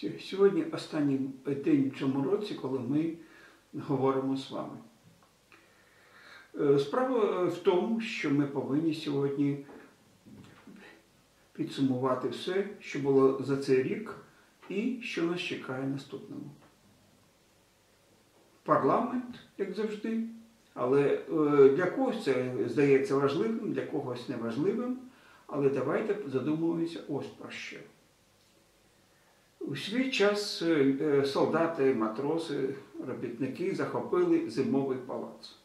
Сь- Сьогодні останній день в цьому році, коли ми говоримо з вами. Е, Справа в тому, що ми повинні сьогодні підсумувати все, що було за цей рік і що нас чекає наступному. Парламент, як завжди, але е, для когось це здається важливим, для когось неважливим. Але давайте задумуємося ось про що. У свій час е, е, солдати, матроси, робітники захопили зимовий палац.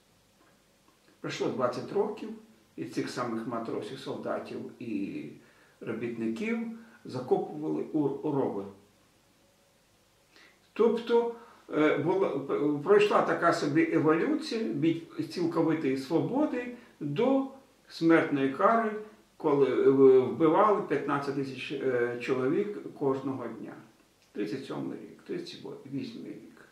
Пройшло 20 років, і цих самих матросів, солдатів і робітників закопували у рови. Тобто е, була, пройшла така собі еволюція від цілковитої свободи до смертної кари, коли вбивали 15 тисяч чоловік кожного дня. 37 рік, 38 рік.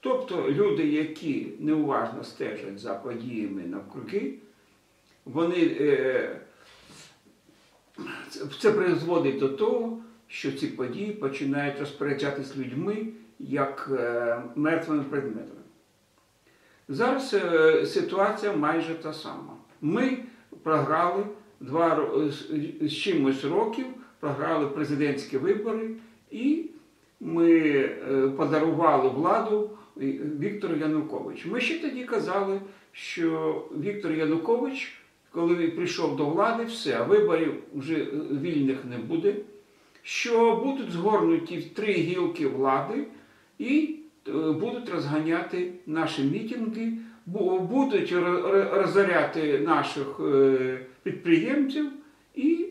Тобто люди, які неуважно стежать за подіями навкруги, вони, е, це- призводить до того, що ці події починають розпоряджатись людьми як е, мертвими предметами. Зараз е, ситуація майже та сама. Ми програли два з чимось років, програли президентські вибори, і ми е, подарували владу е, Віктору Януковичу. Ми ще тоді казали, що Віктор Янукович, коли він прийшов до влади, все, виборів вже е, вільних не буде, що будуть згорнуті три гілки влади і будуть розганяти наші мітинги, бу- будуть ро- ро- розоряти наших підприємців, і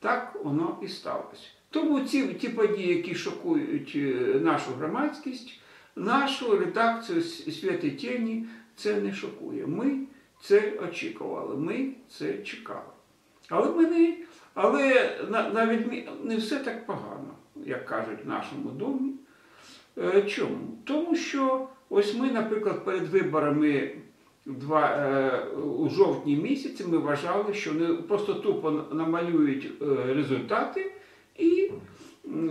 так воно і сталося. Тому ці ті події, які шокують е, нашу громадськість, нашу редакцію «С- тіні, це не шокує. Ми це очікували, ми це чекали. Але ми не, але на, на не все так погано, як кажуть в нашому домі. Е, Чому? Тому що ось ми, наприклад, перед виборами два, е, у жовтні місяці ми вважали, що вони просто тупо намалюють е, результати, і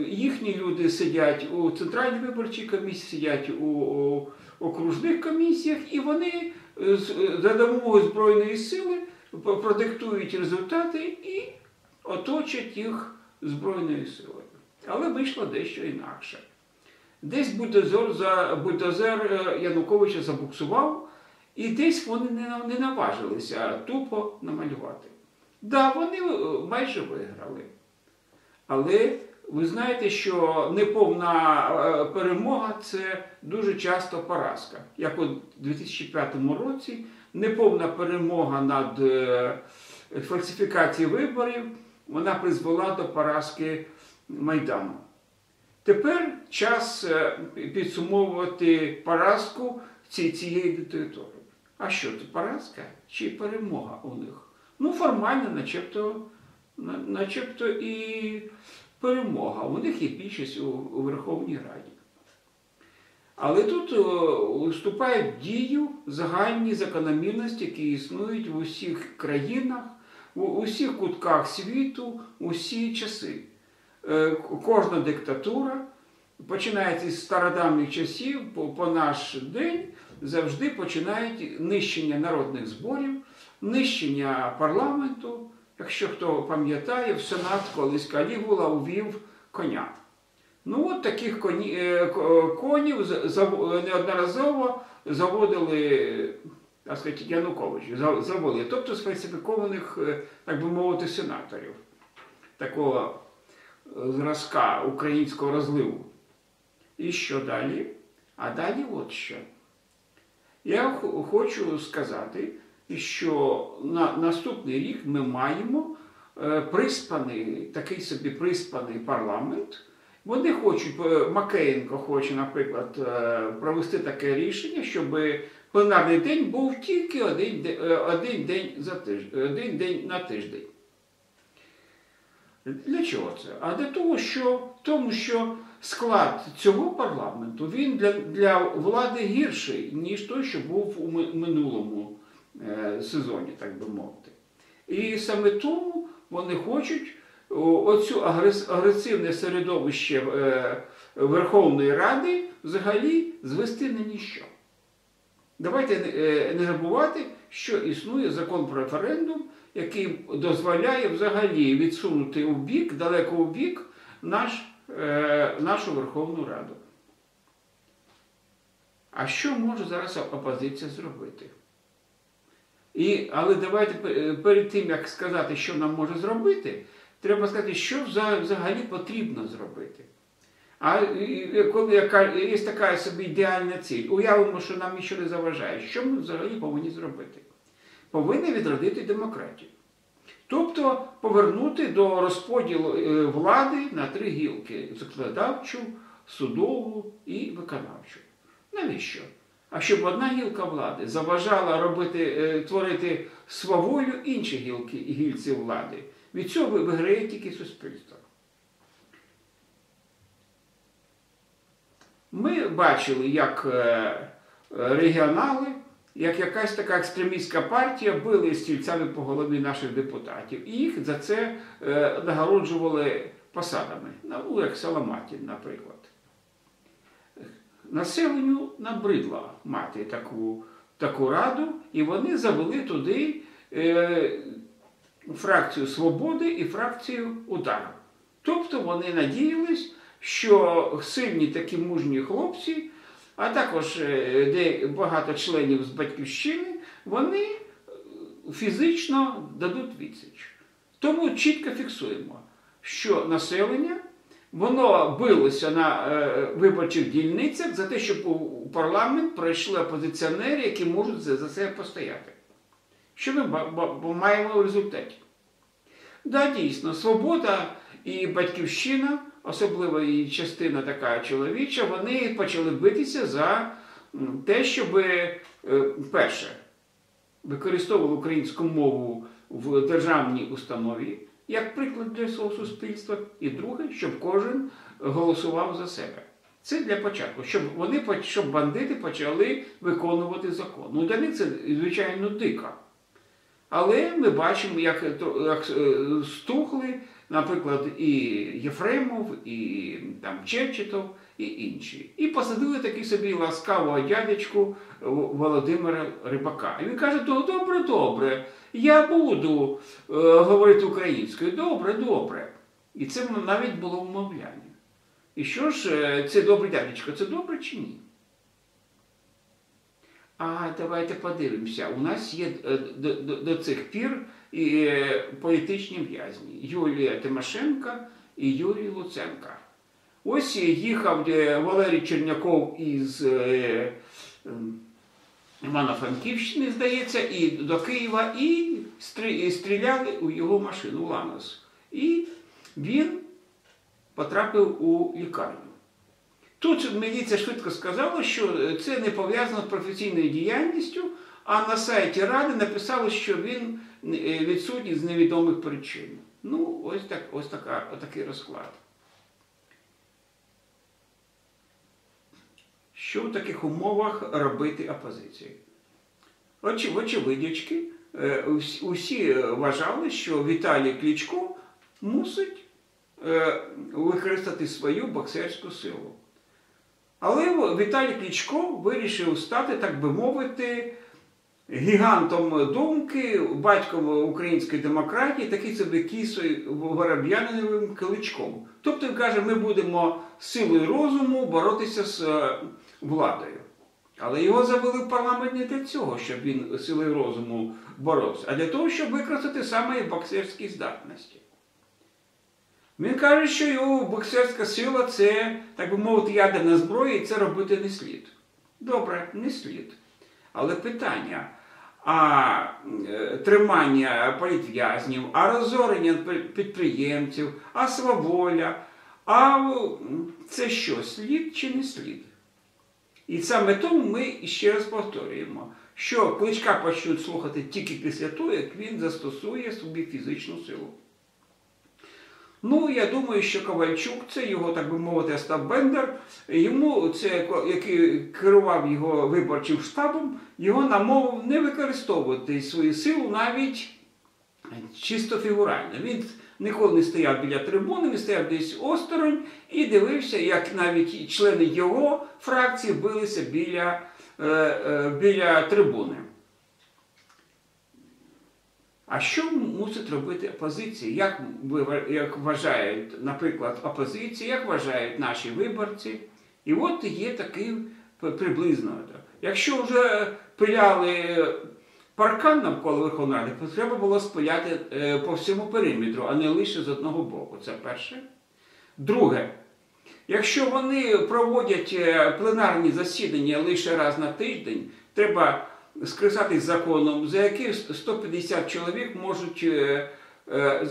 їхні люди сидять у центральній виборчій комісії, сидять у, окружних комісіях, і вони е, е, за допомогою Збройної сили продиктують результати і оточать їх Збройною силою. Але вийшло дещо інакше. Десь бульдозер, за, бульдозер е, Януковича забуксував, і десь вони не, не наважилися тупо намалювати. Да, вони майже виграли. Але ви знаєте, що неповна е, перемога це дуже часто поразка. Як у 2005 році неповна перемога над е, фальсифікацією виборів вона призвела до поразки Майдану. Тепер час е, підсумовувати поразку цієї диктатури. А що це поразка чи перемога у них? Ну, формально, начебто, на- начебто і перемога. У них є більшість у, Верховній Раді. Але тут е, вступають в дію загальні закономірності, які існують в усіх країнах, у усіх кутках світу, усі часи. Е, Кожна диктатура, починається з стародавніх часів по наш день, завжди починають нищення народних зборів, нищення парламенту. Якщо хто пам'ятає, в Сенат колись Калігула увів коня. Ну, от таких коні, е, конів неодноразово заводили, так сказати, Янукович, заводили, тобто сфальсифікованих, е, так би мовити, сенаторів такого е, зразка українського розливу. І що далі? А далі от що. Я хочу сказати, що на наступний рік ми маємо е, приспаний, такий собі приспаний парламент. Вони хочуть, е, Макеєнко хоче, наприклад, е, провести таке рішення, щоб пленарний день був тільки один, один день за тиждень, один день на тиждень. Для чого це? А для того, що, тому що склад цього парламенту він для, для влади гірший, ніж той, що був у минулому сезоні, так би мовити. І саме тому вони хочуть оцю агресивне середовище е, Верховної Ради взагалі звести на ніщо. Давайте е, не забувати, що існує закон про референдум, який дозволяє взагалі відсунути у бік, далеко у бік наш, е, нашу Верховну Раду. А що може зараз опозиція зробити? І, але давайте перед тим, як сказати, що нам може зробити, треба сказати, що взагалі потрібно зробити. А коли яка, є така собі ідеальна ціль, уявимо, що нам нічого не заважає, що ми взагалі повинні зробити? Повинні відродити демократію. Тобто повернути до розподілу е, влади на три гілки: законодавчу, судову і виконавчу. Навіщо? А щоб одна гілка влади заважала робити, е, творити сваволю інші гілки і гільці влади. Від цього виграє тільки суспільство. Ми бачили, як е, регіонали, як якась така екстремістська партія били стільцями по голові наших депутатів. І їх за це е, нагороджували посадами. Ну, як Саламатін, наприклад. Населенню набридло мати таку, таку раду, і вони завели туди е, фракцію свободи і фракцію удару. Тобто вони надіялись, що сильні такі мужні хлопці, а також е, де багато членів з батьківщини, вони фізично дадуть відсіч. Тому чітко фіксуємо, що населення воно билося на е, виборчих дільницях за те, щоб у парламент пройшли опозиціонери, які можуть за, за себе постояти. Що ми маємо в результаті? Да, дійсно, свобода і батьківщина, особливо і частина така чоловіча, вони почали битися за те, щоб е, перше використовували українську мову в державній установі як приклад для свого суспільства, і друге, щоб кожен голосував за себе. Це для початку, щоб вони щоб бандити почали виконувати закон. Ну для них це звичайно дико. Але ми бачимо, як, як е, стухли, наприклад, і Єфремов, і там Чечетов, і інші. І посадили такий собі ласкавого дядечку Володимира Рибака. І він каже: «То добре, добре, я буду е, говорити українською. Добре, добре. І це навіть було вмовляння. І що ж, е, це добре дядечко, це добре чи ні? А давайте подивимося. У нас є е, до, до, до цих пір і, е, політичні в'язні Юлія Тимошенко і Юрій Луценко. Ось їхав Валерій Черняков із е, ем, Івано-Франківщини, здається, і до Києва, і стріляли у його машину Ланос. І він потрапив у лікарню. Тут міліція швидко сказала, що це не пов'язано з професійною діяльністю, а на сайті Ради написали, що він е, відсутній з невідомих причин. Ну, ось, так, ось така, такий розклад. Що в таких умовах робити опозиції? Очевидячки, е, усі- усі вважали, що Віталій Кличко мусить е, використати свою боксерську силу. Але Віталій Кличко вирішив стати, так би мовити, гігантом думки, батьком української демократії, такий собі кісою вороб'яниновим кличком. Тобто він каже, ми будемо силою розуму боротися з е, владою. Але його завели в парламент не для цього, щоб він силою розуму боровся, а для того, щоб використати саме боксерські здатності. Він каже, що його боксерська сила це, так би мовити, ядерна зброя, і це робити не слід. Добре, не слід. Але питання: а е, тримання політв'язнів, а розорення підприємців, а сваволя, а це що, слід чи не слід? І саме тому ми ще раз повторюємо, що кличка почнуть слухати тільки після того, як він застосує собі фізичну силу. Ну, я думаю, що Ковальчук, це його, так би мовити, Остап Бендер, йому це, який керував його виборчим штабом, його намовив не використовувати свою силу навіть чисто фігурально. Він ніколи не стояв біля трибуни, він стояв десь осторонь і дивився, як навіть члени його фракції билися біля, е, е, біля трибуни. А що мусить робити опозиція? Як, як вважають, наприклад, опозиція, як вважають наші виборці? І от є такий приблизно. Якщо вже пиляли паркан навколо Верховної Ради, то треба було спиляти е, по всьому периметру, а не лише з одного боку. Це перше. Друге, якщо вони проводять е, пленарні засідання лише раз на тиждень, треба скористатись законом, за яким 150 чоловік можуть е, е,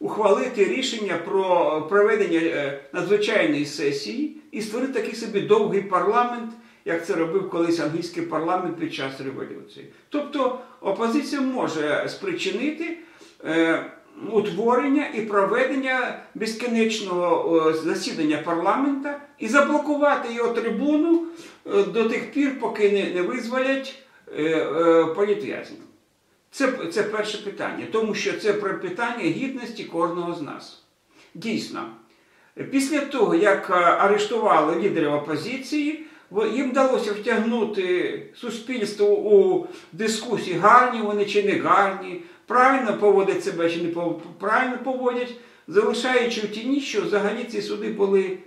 ухвалити рішення про проведення е, надзвичайної сесії і створити такий собі довгий парламент, як це робив колись англійський парламент під час революції. Тобто опозиція може спричинити е, утворення і проведення безкінечного засідання парламента і заблокувати його трибуну е, до тих пір, поки не, визволять е, е, політв'язнів. Це, це перше питання, тому що це про питання гідності кожного з нас. Дійсно, після того, як арештували лідерів опозиції, їм вдалося втягнути суспільство у дискусії, гарні вони чи не гарні, правильно поводять себе чи не правильно поводять, залишаючи в тіні, що взагалі ці суди були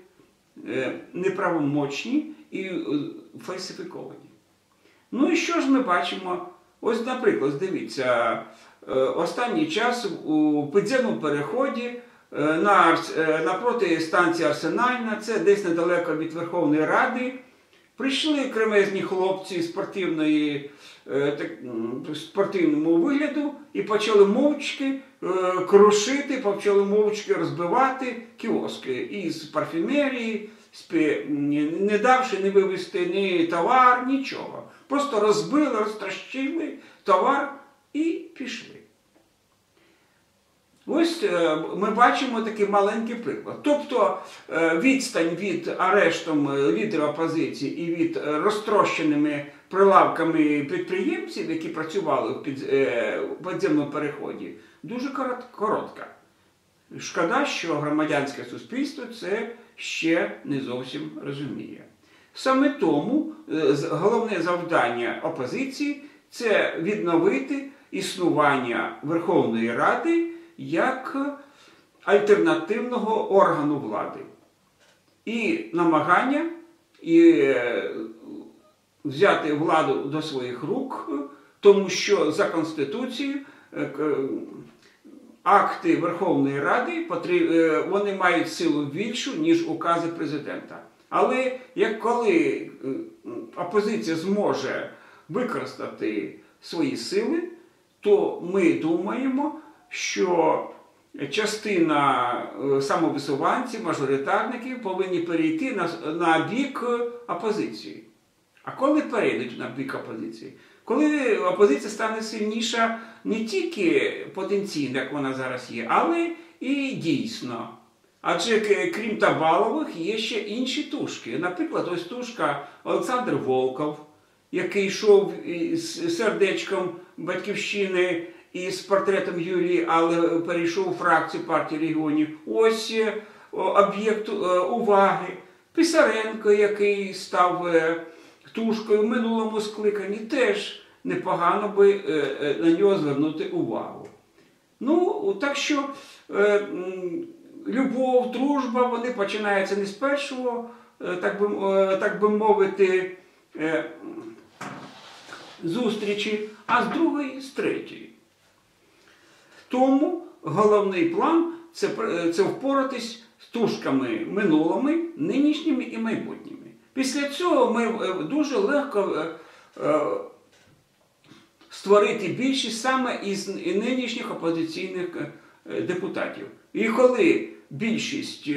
е, неправомочні і е, фальсифіковані. Ну і що ж ми бачимо? Ось, наприклад, дивіться, е, останній час у підземному переході на, напроти станції Арсенальна, це десь недалеко від Верховної Ради, прийшли кремезні хлопці спортивної, спортивному вигляду і почали мовчки е, крушити, почали мовчки розбивати кіоски із парфюмерії, не давши не вивезти ні товар, нічого. Просто розбили, розтрощили товар і пішли. Ось е, ми бачимо такий маленький приклад. Тобто е, відстань від арештом е, лідера опозиції і від е, розтрощеними прилавками підприємців, які працювали в під- е, підземному переході, дуже коротка. Шкода, що громадянське суспільство це ще не зовсім розуміє. Саме тому е, головне завдання опозиції це відновити існування Верховної Ради як альтернативного органу влади. І намагання і е, взяти владу до своїх рук, тому що за Конституцією е, акти Верховної Ради е, вони мають силу більшу, ніж укази президента. Але як коли е, опозиція зможе використати свої сили, то ми думаємо, що частина самовисуванців, мажоритарників повинні перейти на, бік опозиції. А коли перейдуть на бік опозиції? Коли опозиція стане сильніша не тільки потенційно, як вона зараз є, але і дійсно. Адже крім Табалових є ще інші тушки. Наприклад, ось тушка Олександр Волков, який йшов з сердечком батьківщини і з портретом Юлії, але перейшов у фракцію партії регіонів. Ось е, об'єкт е, уваги. Писаренко, який став е, тушкою в минулому скликанні, теж непогано би е, е, на нього звернути увагу. Ну, так що е, любов, дружба, вони починаються не з першого, так би, так би мовити, зустрічі, а з другої, з третьої. Тому головний план це, це впоратись з тушками минулими, нинішніми і майбутніми. Після цього ми е, дуже легко е, е, створити більшість саме із нинішніх опозиційних депутатів. І коли більшість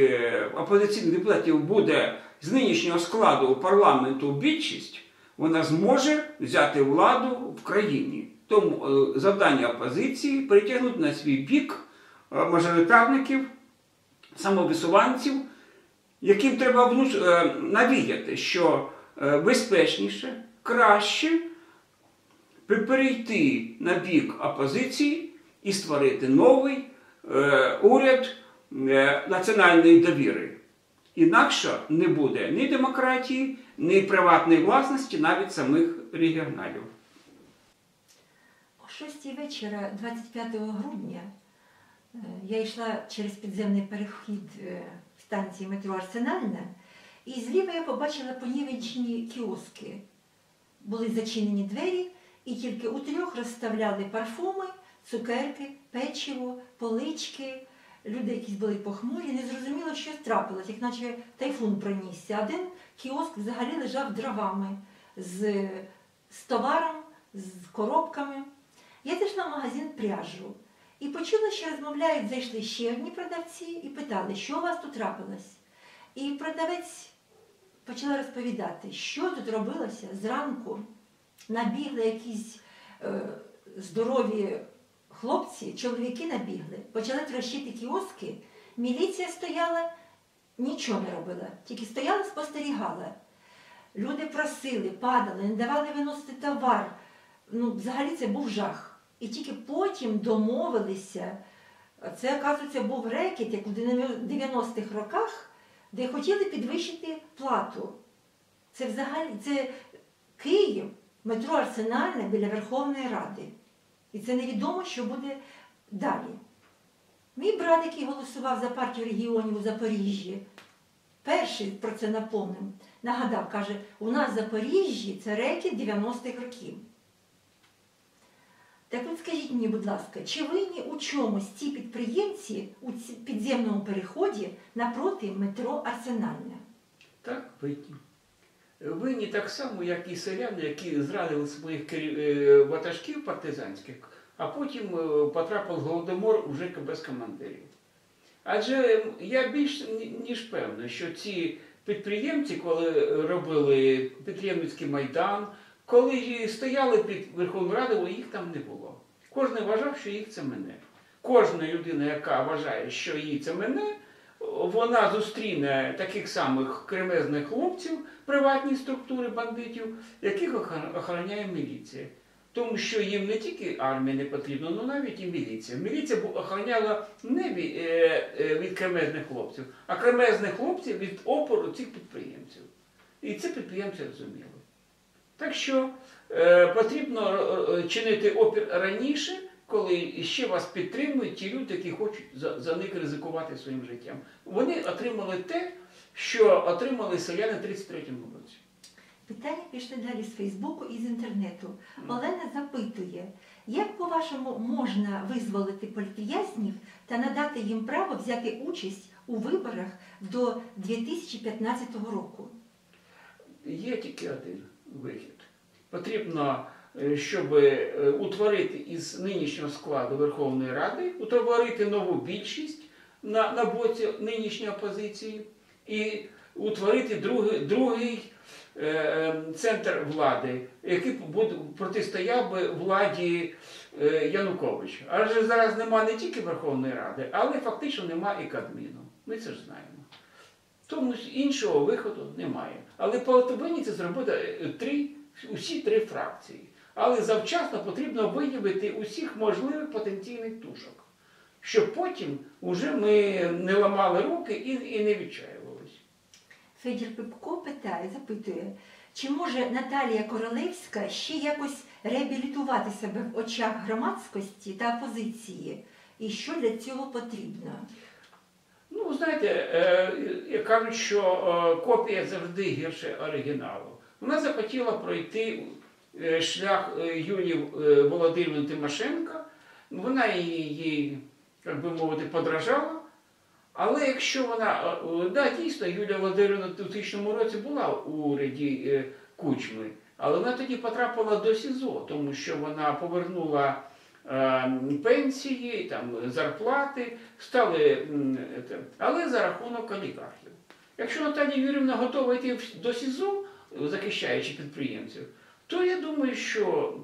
опозиційних депутатів буде з нинішнього складу парламенту більшість, вона зможе взяти владу в країні. Тому завдання опозиції притягнути на свій бік мажоритарників, самовисуванців, яким треба внуш... е, навіяти, що е, безпечніше, краще перейти на бік опозиції і створити новий е, уряд національної довіри. Інакше не буде ні демократії, ні приватної власності, навіть самих регіоналів. О 6 вечора 25 грудня я йшла через підземний перехід станції метро Арсенальна, і зліва я побачила понівечені кіоски. Були зачинені двері, і тільки у трьох розставляли парфуми, цукерки, печиво, полички. Люди якісь були похмурі, не зрозуміло, що трапилось, як наче тайфун пронісся. Один кіоск взагалі лежав дровами з, з товаром, з коробками. Я зайшла в магазин пряжу і почула, що розмовляють, зайшли ще одні продавці і питали, що у вас тут трапилось. І продавець почала розповідати, що тут робилося зранку. Набігли якісь е, здорові хлопці, чоловіки набігли, почали трощити кіоски. Міліція стояла, нічого не робила, тільки стояла, спостерігала. Люди просили, падали, не давали виносити товар. Ну, взагалі це був жах. І тільки потім домовилися. Це, оказується, був рекет, як у 90-х роках, де хотіли підвищити плату. Це взагалі це Київ, метро Арсенальне біля Верховної Ради. І це невідомо, що буде далі. Мій брат, який голосував за партію регіонів у Запоріжжі, перший про це напомнив, нагадав, каже, у нас в Запоріжжі це рекет 90-х років. Так от скажіть мені, будь ласка, чи винні у чомусь ці підприємці у підземному переході напроти метро Арсенальне? Так, винні. Винні так само, як і селяни, які зрадили своїх е, ватажків партизанських, а потім е, потрапив голодомор уже без командирів. Адже я більш ніж певний, що ці підприємці, коли робили підприємницький майдан, коли стояли під Верховною Радою, їх там не було. Кожен вважав, що їх це мене. Кожна людина, яка вважає, що її це мене, вона зустріне таких самих кремезних хлопців, приватні структури бандитів, яких охороняє міліція. Тому що їм не тільки армія не потрібна, але навіть і міліція. Міліція охороняла не від, е, е, від кремезних хлопців, а кремезних хлопців від опору цих підприємців. І це підприємці розуміли. Так що потрібно е, чинити опір раніше, коли ще вас підтримують ті люди, які хочуть за, за них ризикувати своїм життям. Вони отримали те, що отримали селяни в 33-му році. Питання пішли далі з Фейсбуку і з інтернету. Олена запитує, як по-вашому можна визволити політв'язнів та надати їм право взяти участь у виборах до 2015 року? Є тільки один вихід. Потрібно, е, щоб е, утворити із нинішнього складу Верховної Ради, утворити нову більшість на, на боці нинішньої опозиції і утворити другий, другий е, е, центр влади, який буде, протистояв би владі е, Януковича. Адже зараз нема не тільки Верховної Ради, але фактично нема і Кабміну. Ми це ж знаємо. Тому іншого виходу немає. Але повинні це зробити три, усі три фракції. Але завчасно потрібно виявити усіх можливих потенційних тушок, щоб потім уже ми не ламали руки і, і не відчаювалися. Федір Пипко питає, запитує, чи може Наталія Королевська ще якось реабілітувати себе в очах громадськості та опозиції? І що для цього потрібно? Ну, знаєте, е, як кажуть, що е, копія завжди гірше оригіналу. Вона захотіла пройти е, шлях е, Юлії е, Володимирівни Тимошенко. Вона її, як би мовити, подражала. Але якщо вона, да, дійсно, Юлія Володимирівна в 2000 році була у уряді е, Кучми, але вона тоді потрапила до СІЗО, тому що вона повернула пенсії, там, зарплати, стали, але за рахунок олігархів. Якщо Наталія Юрівна готова йти до СІЗО, захищаючи підприємців, то я думаю, що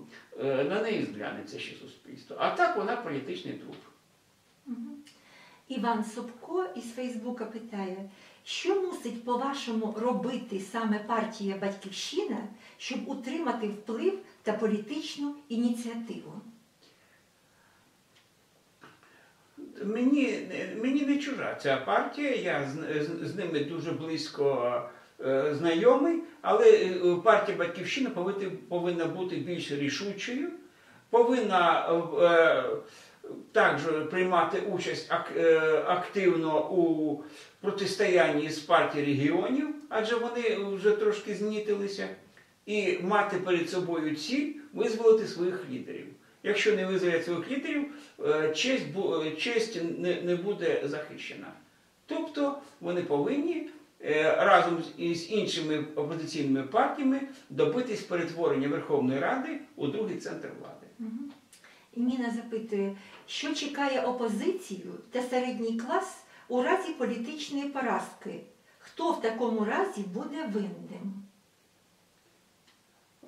е, на неї зглянеться ще суспільство. А так вона політичний труп. Іван Собко із Фейсбука питає, що мусить, по-вашому, робити саме партія Батьківщина, щоб утримати вплив та політичну ініціативу? Мені, мені не чужа ця партія, я з, з, з ними дуже близько знайомий, але е, партія Батьківщина повинна, бути більш рішучою, повинна е, також приймати участь е, активно у протистоянні з партією регіонів, адже вони вже трошки знітилися, і мати перед собою ціль визволити своїх лідерів. Якщо не визволять своїх лідерів, е, честь, е, не, буде захищена. Тобто вони повинні е, разом із іншими опозиційними партіями добитись перетворення Верховної Ради у другий центр влади. І Ніна запитує, що чекає опозицію та середній клас у разі політичної поразки? Хто в такому разі буде винним?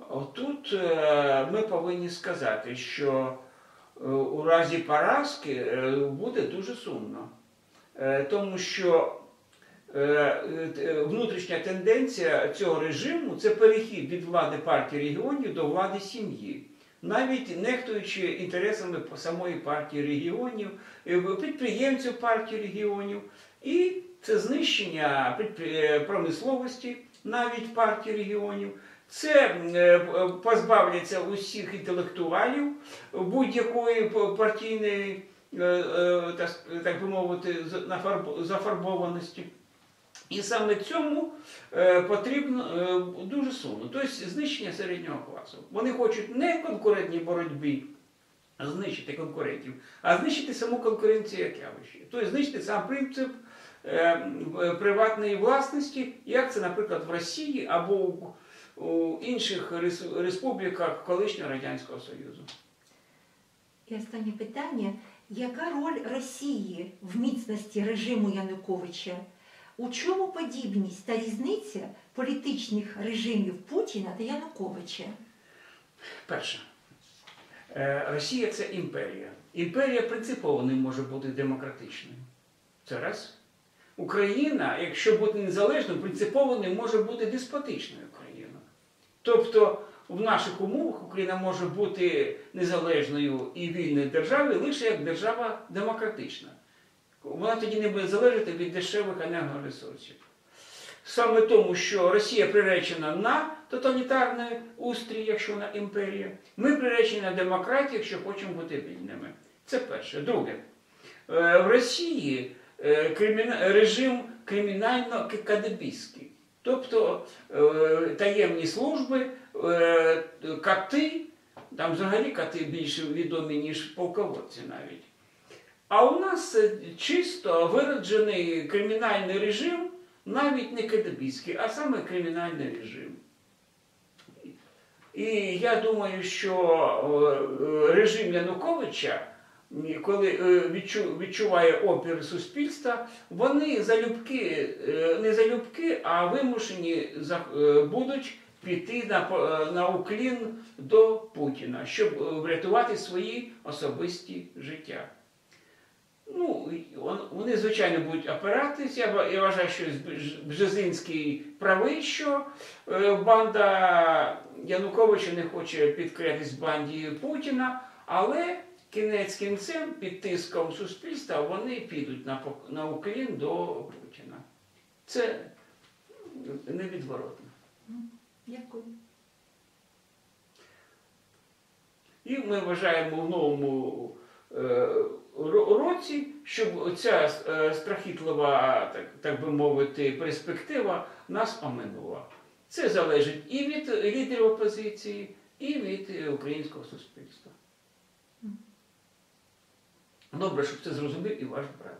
Отут е, ми повинні сказати, що е, у разі поразки е, буде дуже сумно, Е, тому що е, е, внутрішня тенденція цього режиму це перехід від влади партії регіонів до влади сім'ї. Навіть нехтуючи інтересами самої партії регіонів, е, підприємців партії регіонів, і це знищення е, промисловості навіть партії регіонів. Це е, позбавляться усіх інтелектуалів будь-якої партійної, е, е, так, би мовити, зафарбованості. І саме цьому е, потрібно е, дуже сумно. Тобто знищення середнього класу. Вони хочуть не конкурентній боротьбі, знищити конкурентів, а знищити саму конкуренцію як явище. Тобто знищити сам принцип е, приватної власності, як це, наприклад, в Росії або у, інших рес- республіках колишнього Радянського Союзу. І останнє питання: яка роль Росії в міцності режиму Януковича? У чому подібність та різниця політичних режимів Путіна та Януковича? Перше, Е, Росія це імперія. Імперія принципово не може бути демократичною. Це раз. Україна, якщо бути незалежною, принципово не може бути деспотичною країною. Тобто в наших умовах Україна може бути незалежною і вільною державою лише як держава демократична. Вона тоді не буде залежати від дешевих енергоресурсів. Саме тому, що Росія приречена на тоталітарний устрій, якщо вона імперія, ми приречені на демократію, якщо хочемо бути вільними. Це перше. Друге, Е, в Росії е, режим кримінально-кадебістський. Тобто е, таємні служби, кати, там взагалі кати більше відомі, ніж полководці навіть. А у нас е, чисто вироджений кримінальний режим, навіть не кадебістський, а саме кримінальний режим. І я думаю, що е, режим Януковича, коли е, відчуває опір суспільства, вони залюбки, не залюбки, а вимушені будуть піти на, на уклін до Путіна, щоб врятувати свої особисті життя. Ну, вони, звичайно, будуть опиратись. Я, я вважаю, що Бж- Бжезинський правий, що е, банда Януковича не хоче підкорятись банді Путіна, але кінець кінцем під тиском суспільства вони підуть на, уклін до Путіна. Це невідворотно. Дякую. І ми вважаємо в новому е, році, щоб ця е, страхітлива, так, так би мовити, перспектива нас оминула. Це залежить і від лідерів опозиції, і від е, українського суспільства. Добре, щоб це зрозумів і ваш брат.